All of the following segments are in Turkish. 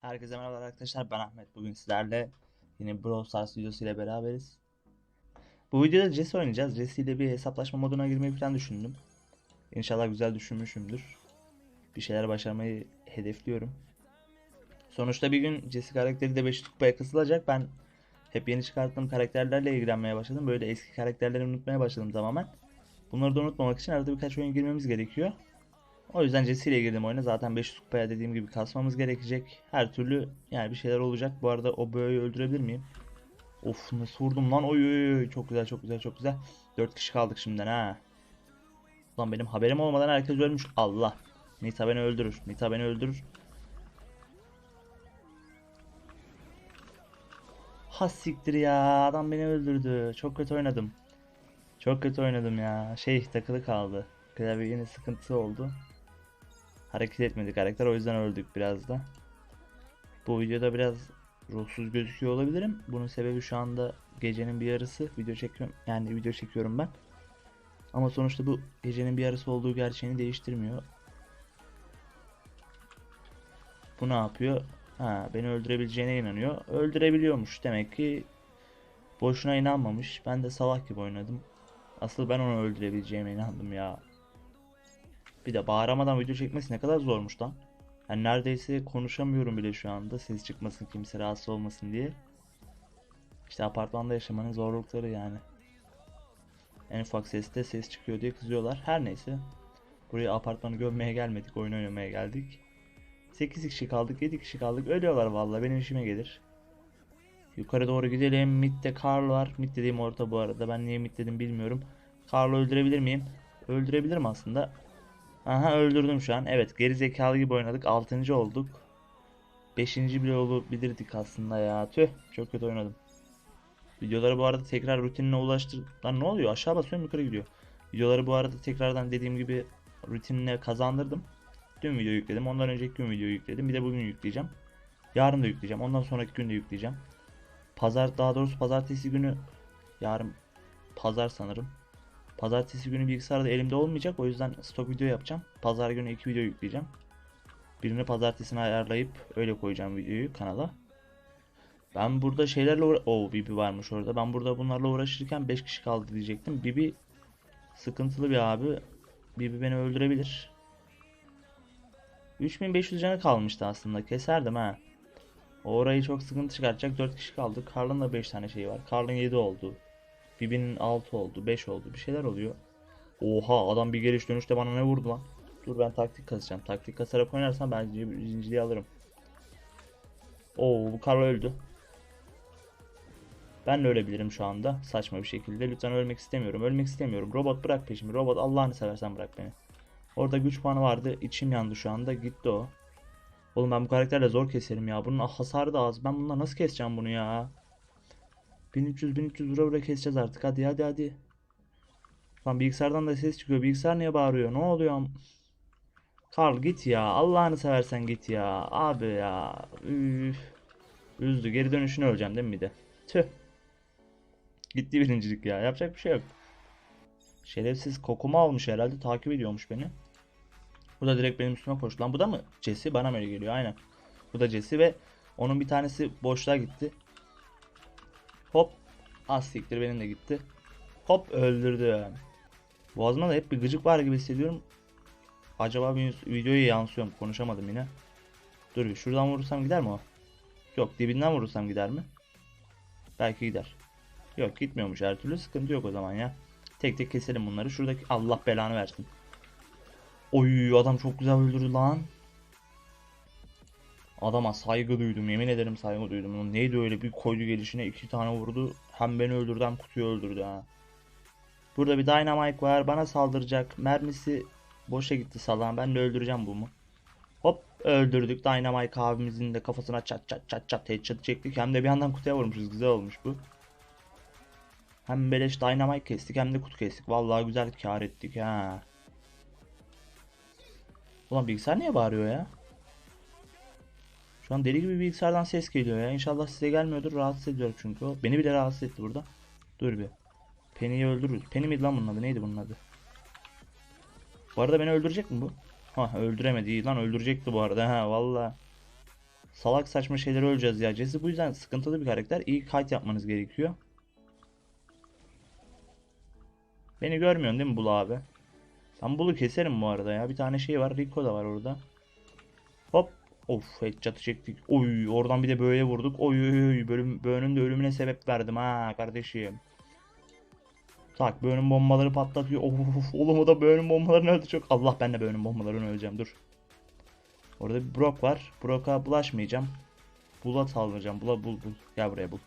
Herkese merhaba arkadaşlar ben Ahmet bugün sizlerle yine Brawl Stars videosu ile beraberiz. Bu videoda Jesse oynayacağız. Jesse ile bir hesaplaşma moduna girmeyi falan düşündüm. İnşallah güzel düşünmüşümdür. Bir şeyler başarmayı hedefliyorum. Sonuçta bir gün Jesse karakteri de 5 kupaya kısılacak. Ben hep yeni çıkarttığım karakterlerle ilgilenmeye başladım. Böyle eski karakterleri unutmaya başladım tamamen. Bunları da unutmamak için arada birkaç oyun girmemiz gerekiyor. O yüzden Jesse girdim oyuna. Zaten 500 kupaya dediğim gibi kasmamız gerekecek. Her türlü yani bir şeyler olacak. Bu arada o böğü öldürebilir miyim? Of nasıl vurdum lan. Oy oy oy. Çok güzel çok güzel çok güzel. 4 kişi kaldık şimdiden ha. Lan benim haberim olmadan herkes ölmüş. Allah. Nita beni öldürür. Nita beni öldürür. Ha siktir ya. Adam beni öldürdü. Çok kötü oynadım. Çok kötü oynadım ya. Şey takılı kaldı. Klavye yine sıkıntı oldu. Hareket etmedi karakter o yüzden öldük biraz da. Bu videoda biraz ruhsuz gözüküyor olabilirim. Bunun sebebi şu anda gecenin bir yarısı video çekiyorum. Yani video çekiyorum ben. Ama sonuçta bu gecenin bir yarısı olduğu gerçeğini değiştirmiyor. Bu ne yapıyor? Ha, beni öldürebileceğine inanıyor. Öldürebiliyormuş. Demek ki boşuna inanmamış. Ben de salak gibi oynadım. Asıl ben onu öldürebileceğime inandım ya. Bir de bağıramadan video çekmesi ne kadar zormuş lan. Yani neredeyse konuşamıyorum bile şu anda. Ses çıkmasın kimse rahatsız olmasın diye. İşte apartmanda yaşamanın zorlukları yani. En ufak seste ses çıkıyor diye kızıyorlar. Her neyse. Buraya apartmanı gömmeye gelmedik. Oyun oynamaya geldik. 8 kişi kaldık, 7 kişi kaldık. Ölüyorlar vallahi benim işime gelir. Yukarı doğru gidelim. Mid'de Carl var. Mid dediğim orta bu arada. Ben niye mid dedim bilmiyorum. Carl'ı öldürebilir miyim? Öldürebilirim aslında. Aha öldürdüm şu an. Evet geri zekalı gibi oynadık. 6. olduk. 5. bile olabilirdik aslında ya. Tüh çok kötü oynadım. Videoları bu arada tekrar rutinine ulaştır... Lan ne oluyor? Aşağı basıyorum yukarı gidiyor. Videoları bu arada tekrardan dediğim gibi rutinine kazandırdım. Dün video yükledim. Ondan önceki gün video yükledim. Bir de bugün yükleyeceğim. Yarın da yükleyeceğim. Ondan sonraki gün de yükleyeceğim. Pazar daha doğrusu pazartesi günü yarın pazar sanırım. Pazartesi günü bilgisayarda elimde olmayacak. O yüzden stok video yapacağım. Pazar günü iki video yükleyeceğim. Birini pazartesine ayarlayıp öyle koyacağım videoyu kanala. Ben burada şeylerle uğra... Oo Bibi varmış orada. Ben burada bunlarla uğraşırken 5 kişi kaldı diyecektim. Bibi sıkıntılı bir abi. Bibi beni öldürebilir. 3500 canı kalmıştı aslında. Keserdim ha. Orayı çok sıkıntı çıkartacak. 4 kişi kaldı. Karl'ın da 5 tane şeyi var. Karl'ın 7 oldu. Bibi'nin 6 oldu, 5 oldu. Bir şeyler oluyor. Oha adam bir geliş dönüşte bana ne vurdu lan? Dur ben taktik kasacağım. Taktik kasarak oynarsam ben zincirliği alırım. Oo bu Karl öldü. Ben de ölebilirim şu anda. Saçma bir şekilde. Lütfen ölmek istemiyorum. Ölmek istemiyorum. Robot bırak peşimi. Robot Allah'ını seversen bırak beni. Orada güç puanı vardı. İçim yandı şu anda. Gitti o. Oğlum ben bu karakterle zor keserim ya. Bunun hasarı da az. Ben bununla nasıl keseceğim bunu ya? 1300 1300 vura vura keseceğiz artık. Hadi hadi hadi. Lan bilgisayardan da ses çıkıyor. Bilgisayar niye bağırıyor? Ne oluyor? Karl git ya. Allah'ını seversen git ya. Abi ya. Üf. Üzdü. Geri dönüşünü öleceğim değil mi bir de? Tüh. Gitti birincilik ya. Yapacak bir şey yok. Şerefsiz kokumu almış herhalde. Takip ediyormuş beni. Bu da direkt benim üstüme koştu. Lan bu da mı? Jesse bana mı geliyor? Aynen. Bu da Jesse ve onun bir tanesi boşluğa gitti. Hop. Az siktir benim de gitti. Hop öldürdü. Boğazıma da hep bir gıcık var gibi hissediyorum. Acaba videoya yansıyorum. Konuşamadım yine. Dur bir şuradan vurursam gider mi o? Yok dibinden vurursam gider mi? Belki gider. Yok gitmiyormuş her türlü sıkıntı yok o zaman ya. Tek tek keselim bunları. Şuradaki Allah belanı versin. Oy adam çok güzel öldürdü lan. Adama saygı duydum. Yemin ederim saygı duydum. Neydi öyle bir koydu gelişine iki tane vurdu. Hem beni öldürdü hem kutuyu öldürdü ha. Burada bir Dynamite var. Bana saldıracak. Mermisi boşa gitti salan. Ben de öldüreceğim bu mu? Hop öldürdük. Dynamite abimizin de kafasına çat çat çat çat headshot çektik. Hem de bir yandan kutuya vurmuşuz. Güzel olmuş bu. Hem beleş Dynamite kestik hem de kutu kestik. Vallahi güzel kar ettik ha. Ulan bilgisayar niye bağırıyor ya? Şu an deli gibi bilgisayardan ses geliyor ya. İnşallah size gelmiyordur. Rahatsız ediyor çünkü o. Beni bile rahatsız etti burada. Dur bir. Penny'yi öldürürüz. Penny miydi lan bunun adı? Neydi bunun adı? Bu arada beni öldürecek mi bu? Ha öldüremedi. İyi lan öldürecekti bu arada. Ha valla. Salak saçma şeylere öleceğiz ya. Jesse bu yüzden sıkıntılı bir karakter. İyi kayıt yapmanız gerekiyor. Beni görmüyorsun değil mi Bulu abi? Ben Bulu keserim bu arada ya. Bir tane şey var. Rico da var orada. Hop. Of headshot'ı çektik. Oy oradan bir de böyle vurduk. Oy oy oy. Bölüm, bölümün de ölümüne sebep verdim ha kardeşim. Tak bölüm bombaları patlatıyor. Of oğlum o da bölüm bombalarını öldü çok. Allah ben de bölüm bombalarını öleceğim dur. Orada bir Brock var. Brock'a bulaşmayacağım. Bul'a saldıracağım. Bul'a bul bul. Gel buraya bul.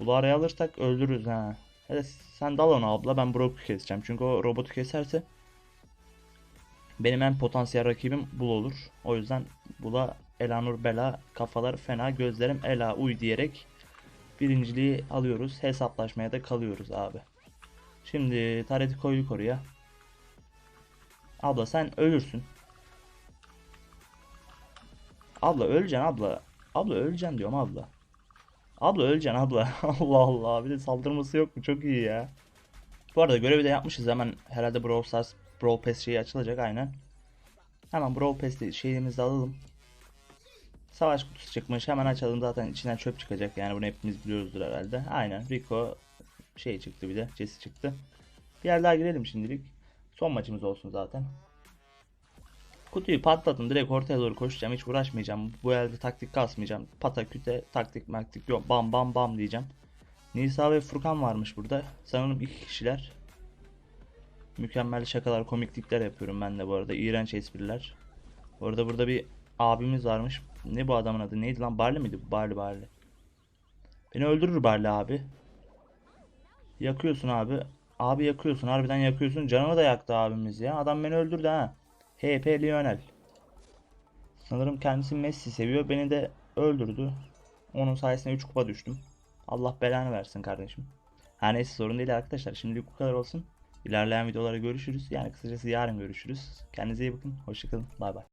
Bul'u araya alırsak öldürürüz ha. Hadi sen dal ona abla ben Brock'u keseceğim. Çünkü o robotu keserse benim en potansiyel rakibim Bul olur. O yüzden Bul'a Elanur Bela kafalar fena gözlerim Ela uy diyerek birinciliği alıyoruz. Hesaplaşmaya da kalıyoruz abi. Şimdi tareti koyduk oraya. Abla sen ölürsün. Abla öleceksin abla. Abla öleceksin diyorum abla. Abla öleceksin abla. Allah Allah. Bir de saldırması yok mu? Çok iyi ya. Bu arada görevi de yapmışız. Hemen herhalde Brawl Stars Brawl Pass şeyi açılacak aynen. Hemen Brawl Pass'te şeyimizi alalım. Savaş kutusu çıkmış. Hemen açalım. Zaten içinden çöp çıkacak. Yani bunu hepimiz biliyoruzdur herhalde. Aynen. Rico şey çıktı bir de. Jesse çıktı. Bir yer daha girelim şimdilik. Son maçımız olsun zaten. Kutuyu patlattım. Direkt ortaya doğru koşacağım. Hiç uğraşmayacağım. Bu elde taktik kasmayacağım. Pata küte taktik maktik yok. Bam bam bam diyeceğim. Nisa ve Furkan varmış burada. Sanırım iki kişiler. Mükemmel şakalar, komiklikler yapıyorum ben de bu arada. İğrenç espriler. Orada burada bir abimiz varmış. Ne bu adamın adı? Neydi lan? Barley miydi? Barley Barley. Beni öldürür Barley abi. Yakıyorsun abi. Abi yakıyorsun. Harbiden yakıyorsun. Canımı da yaktı abimiz ya. Adam beni öldürdü ha. HP Lionel. Sanırım kendisi Messi seviyor. Beni de öldürdü. Onun sayesinde 3 kupa düştüm. Allah belanı versin kardeşim. Her neyse sorun değil arkadaşlar. Şimdilik bu kadar olsun. İlerleyen videolarda görüşürüz. Yani kısacası yarın görüşürüz. Kendinize iyi bakın. Hoşçakalın. Bay bay.